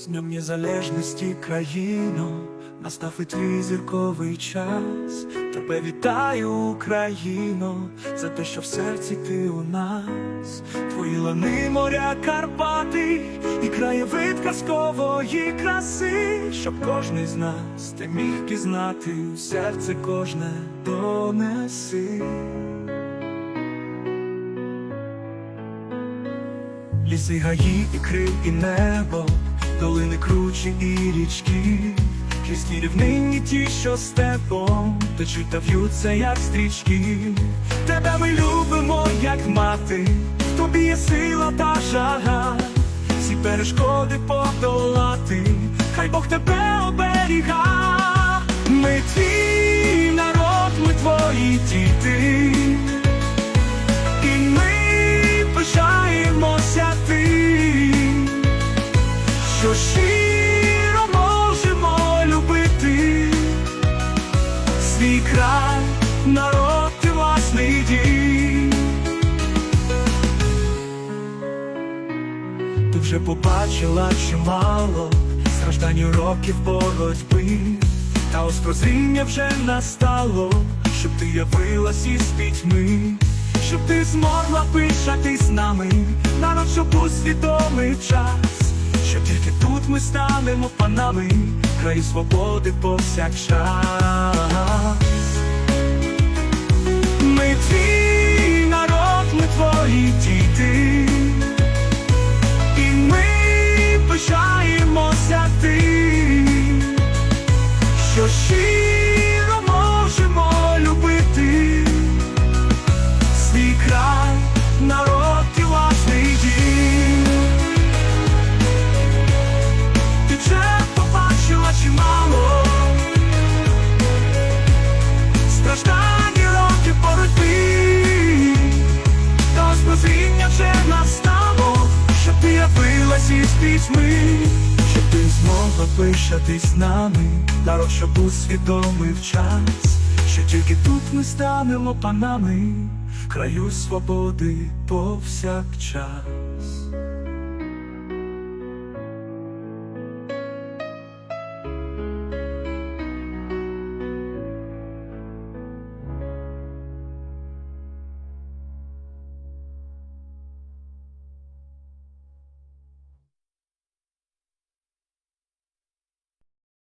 З Днем Незалежності країно, настав і твій зірковий час. Тебе вітаю, Україно, за те, що в серці ти у нас. Твої лани, моря, Карпати і краєвид казкової краси, щоб кожний з нас ти міг пізнати, в серце кожне донеси. Ліси, гаї, і крив, і небо, долини кручі і річки, Крізь рівнині ті, що степом, течуть та в'ються, як стрічки. Тебе ми любимо, як мати, тобі є сила та жага, всі перешкоди подолати, хай Бог тебе оберіга. Ми твій народ, ми твої діти. Вже побачила чимало страждань і років боротьби, та ось прозріння вже настало, щоб ти явилась із пітьми, щоб ти змогла пишати з нами, народ, щоб усвідомив час, що тільки тут ми станемо панами, краю свободи повсякчас. Пітьми, щоб ти змогла пишатись нами, народ, щоб усвідомив час, що тільки тут ми станемо панами, краю свободи повсякчас.